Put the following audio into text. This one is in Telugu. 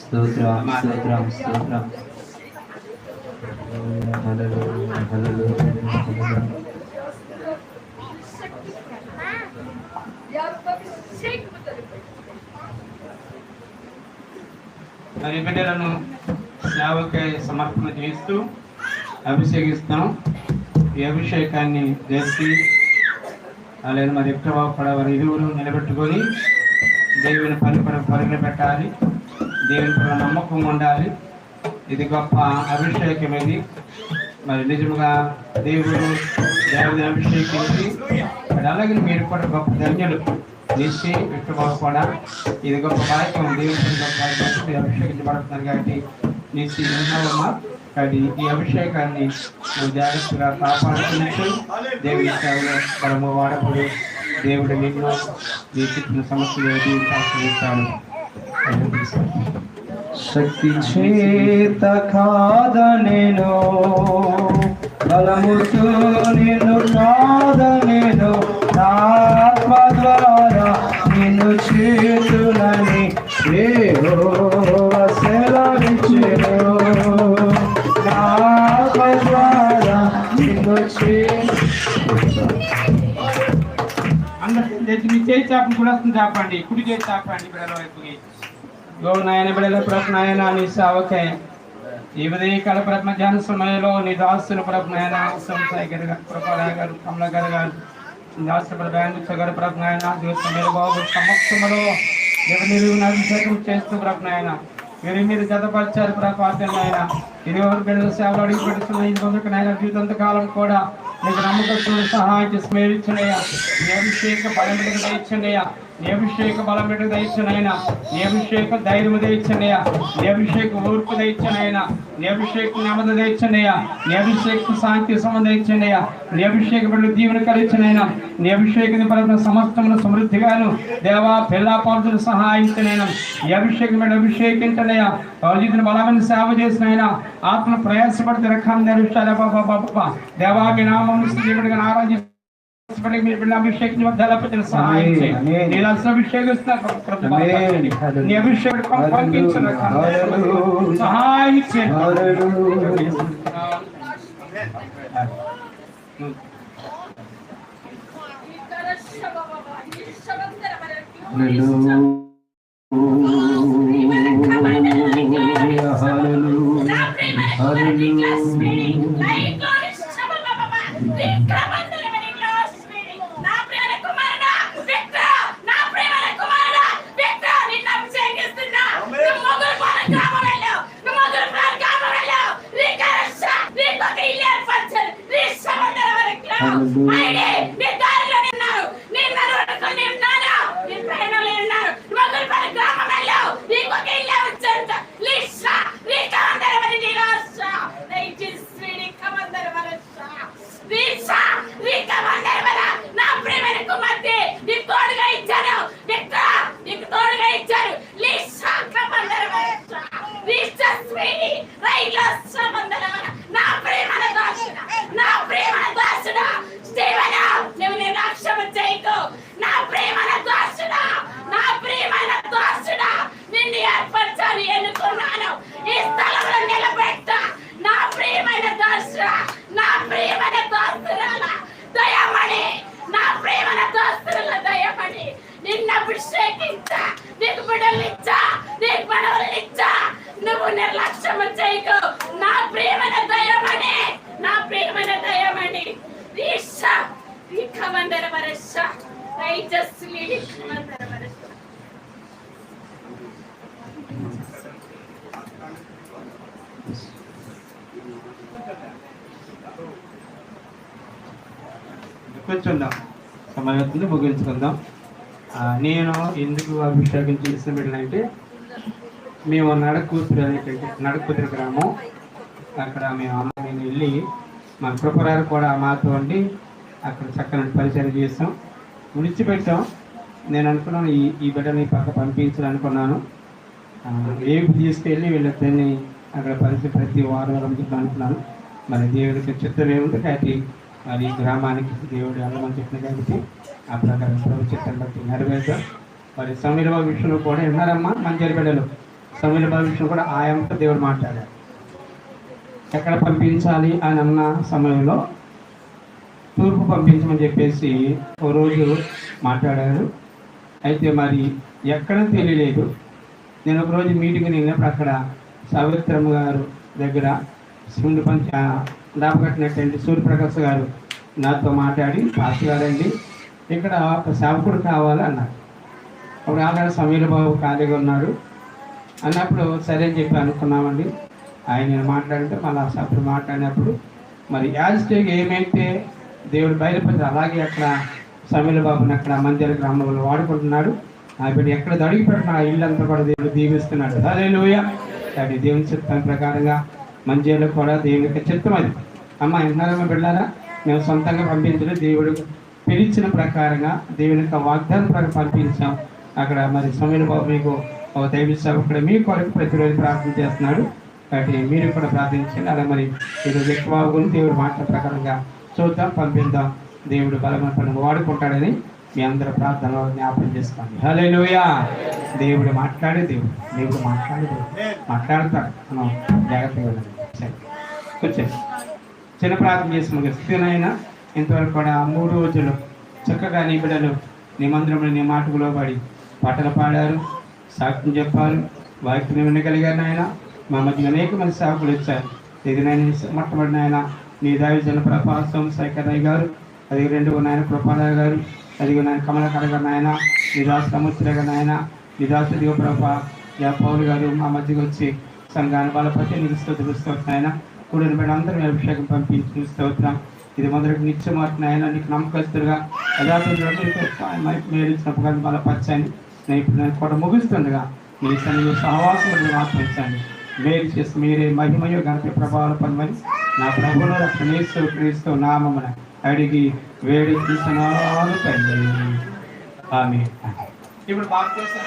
స్తోత్రం స్తోత్రం స్తోత్రం. మరి బిడ్డలను సేవకై సమర్పణ చేస్తూ అభిషేకిస్తాం. ఈ అభిషేకాన్ని చేసి అలాగే మరి ఎక్కువ కూడా ఇరువురు నిలబెట్టుకొని దేవుని పని పని పరుగులు పెట్టాలి. దేవుని పట్ల నమ్మకం ఉండాలి. ఇది గొప్ప అభిషేకం ఇది మరి నిజముగా దేవుడు దేవుని అభిషేకించి మరి అలాగే మీరు కూడా గొప్ప ధన్యులు. నిశ్చి ఎక్కువ కూడా. ఇది గొప్ప కార్యక్రమం. దేవుని గొప్ప అభిషేకించబడుతున్నారు కాబట్టి నిశ్చి ఉన్నావమ్మా కానీ ఈ అభిషేకాన్ని నువ్వు జాగ్రత్తగా కాపాడుతున్నట్టు దేవుని సేవలో పరమ దేవుడు నిన్ను నీ చుట్టూ సమస్యలు ఆశ్రయిస్తాను శక్తి చేత కాద నేను బలముతో నిన్ను కాద నేను ఆత్మ ద్వారా నిన్ను చేతులని సెలవించేను ఆత్మ ద్వారా నిన్ను చే అందరూ తెచ్చి మీ చేయి చాపని కులస్తుని వస్తుంది చాపండి. కుడి చేయి చాపండి బిడల వైపుకి. గో నాయన బిడల ప్రభు నాయన నీ సేవకే. ఈ ఉదయ కాల ప్రభు మధ్యాహ్న సమయంలో నీ దాస్తుల ప్రభు నాయన సంసాయి గారు కృపాలయ గారు కమల గారు గారు దాస్తుల ప్రభు గారు ప్రభు నాయన మీరు బాబు సమక్షంలో దేవుని అభిషేకం చేస్తూ ప్రభు నాయన. మీరు మీరు జతపరిచారు ప్రభు నాయన. ఇది ఎవరు బిడ్డల సేవలు అడిగి పెడుతున్న ఈ నాయన జీవితంత కాలం కూడా నీకు నమ్మకస్తుడు సహాయం చేసి మేలిచ్చినయ్యా నీ అభిషేక బలం బిడ్డకు దయచండియా నీ అభిషేక బలం బిడ్డకు దయచనైనా నీ అభిషేక ధైర్యం దయచనయ్యా నీ అభిషేక ఓర్పు దయచనైనా నీ అభిషేక నెమ్మది దయచనయ్యా నీ అభిషేక శాంతి సంబంధం దయచనయ్యా నీ అభిషేక బిడ్డలు దీవెన కలిగించనైనా నీ అభిషేక పరమ సమస్తమును సమృద్ధిగాను దేవా పిల్లా సహాయించనైనా ఈ అభిషేకం బిడ్డ అభిషేకించనయ్యా జీవితం బలమైన సేవ చేసినైనా ఆత్మ ప్రయాసపడితే రకాన్ని విషయాలు దేవా మీ నామం దేవుడిగా अभिषेक झाला पाहिजे अभिषेक अभिषेक రైలో సమందరవల నా ప్రేమన దాసుడా నా ప్రేమన దాసుడా స్టీవెన్ నువ్వు నిర్లక్ష్యం చేయకు నా ప్రేమన దాసుడా నా ప్రేమన దాసుడా నిన్ను ఏర్పరచాలి ఎన్నుకున్నాను ఈ స్థలంలో నిలబెట్ట నా ప్రియమైన దాసుడా నా ప్రియమైన దాసురాల దయమణి నా ప్రియమైన దాసురుల దయమణి నిన్ను అభిషేకించా నీకు బిడ్డలిచ్చా నీకు మనవలిచ్చా నువ్వు నిర్లక్ష్యం చేయకు నా ప్రియమైన దయమణి నా ప్రియమైన దయమణి ఈశ రిఖమందర వరష తైజస్వి రిఖమందర వరష కూర్చుందాం సమయత్తుని ముగించుకుందాం. నేను ఎందుకు అభిషేకం చేసిన బిడ్డలంటే మేము నడకూతురు అనేటువంటి నడకూతురు గ్రామం. అక్కడ మేము అమ్మాయిని వెళ్ళి మన కృపరారు కూడా మాతో ఉండి అక్కడ చక్కని పరిచయం చేస్తాం. విడిచిపెట్టాం నేను అనుకున్నాను ఈ ఈ బిడ్డని పక్క పంపించాలనుకున్నాను. ఆ, తీసుకెళ్ళి వీళ్ళని అక్కడ పరిస్థితి ప్రతి వారం వారం అనుకున్నాను. మరి దేవుడికి చిత్తం ఏముంది కాబట్టి మరి ఈ గ్రామానికి దేవుడు వెళ్ళమని చెప్పిన కాబట్టి ఆ ప్రకారం ప్రభు చిత్తం బట్టి నెరవేర్చాం మరి సమీర బాబు విషయంలో కూడా విన్నారమ్మా మంచి బిడ్డలు. సమీర బాబు కూడా ఆయంతో దేవుడు మాట్లాడారు. ఎక్కడ పంపించాలి అని అన్న సమయంలో తూర్పు పంపించమని చెప్పేసి ఓ రోజు మాట్లాడారు. అయితే మరి ఎక్కడ తెలియలేదు. నేను ఒక రోజు మీటింగ్ వెళ్ళినప్పుడు అక్కడ సావిత్రమ్మ గారు దగ్గర శివుని పంచ దాపకట్టినటువంటి సూర్యప్రకాశ్ గారు నాతో మాట్లాడి పాస్ గారండి ఇక్కడ ఒక సేవకుడు కావాలి అన్నారు అప్పుడు ఆల్రెడీ సమీర బాబు ఖాళీగా ఉన్నాడు అన్నప్పుడు సరే అని చెప్పి అనుకున్నామండి. ఆయన మాట్లాడితే మళ్ళీ అప్పుడు మాట్లాడినప్పుడు మరి యాజ్ ఏమైతే దేవుడు బయలుపరిచి అలాగే అక్కడ సమీర బాబుని అక్కడ మందిర గ్రామంలో వాడుకుంటున్నాడు. ఆ బిడ్డ ఎక్కడ దడిగి పెట్టిన ఆ కూడా దేవుడు దీవిస్తున్నాడు. అదే లోయ కానీ దేవుని చిత్తం ప్రకారంగా మంజీలో కూడా దేవుని యొక్క చిత్తం అది. అమ్మ విన్నారమ్మ బిడ్డారా? మేము సొంతంగా పంపించడం దేవుడు పిలిచిన ప్రకారంగా దేవుని యొక్క వాగ్దానం ప్రకారం పంపించాం. అక్కడ మరి సమీర బాబు మీకు ఒక దైవ సేవకుడు మీ కొరకు ప్రతిరోజు ప్రార్థన చేస్తున్నాడు. కాబట్టి మీరు కూడా ప్రార్థించండి. అలా మరి ఈరోజు ఎక్కువ దేవుడు మాట ప్రకారంగా చూద్దాం పంపిద్దాం. దేవుడు బలమైన వాడుకుంటాడని మీ అందరి ప్రార్థనలో జ్ఞాపకం చేసుకోండి. హలే దేవుడు మాట్లాడే దేవుడు. దేవుడు మాట్లాడే మాట్లాడతాడు. మనం జాగ్రత్తగా ఉండాలి సరే. కూర్చోండి. చిన్న ప్రార్థన చేసి ముగిస్తేనైనా ఇంతవరకు కూడా మూడు రోజులు చక్కగా నీ బిడ్డలు నీ మందిరంలో నీ మాటకులో పడి పాటలు పాడారు సాక్ష్యం చెప్పారు వాక్యం వినగలిగారు నాయన. మా మధ్య అనేక మంది సేవకులు వచ్చారు. ఇది నేను మొట్టమొదటి నాయన నీ దావిజన ప్రభాసం శేఖరయ్య గారు అది రెండు నాయన కృపారావు గారు అది నాయన కమలకర గారు నాయన నిదాస్ సముద్ర గారు నాయన నిదాస్ అదిగో ప్రభా యా పౌలు గారు మా మధ్యకి వచ్చి సంఘాన్ని బలపతి నిలుస్తూ తెలుస్తూ నాయన. కూడిన బిడ్డ అందరూ అభిషేకం పంపించి చూస్తూ ఇది మొదటి నిత్యం నాయన నీకు నమ్మకస్తులుగా మేలిచ్చినప్పుడు కానీ బలపరచండి. నేను ఇప్పుడు నేను కూడా ముగిస్తుండగా మీ సన్నిధి సహవాసం ఆత్మించండి మేలు చేసి మీరే మహిమయో గణపతి ప్రభావాల పనిమని నా ప్రభుల క్రీస్తు క్రీస్తు నామమున అడిగి వేడి తీసినాను ఆమె ఇప్పుడు బాప్తీసం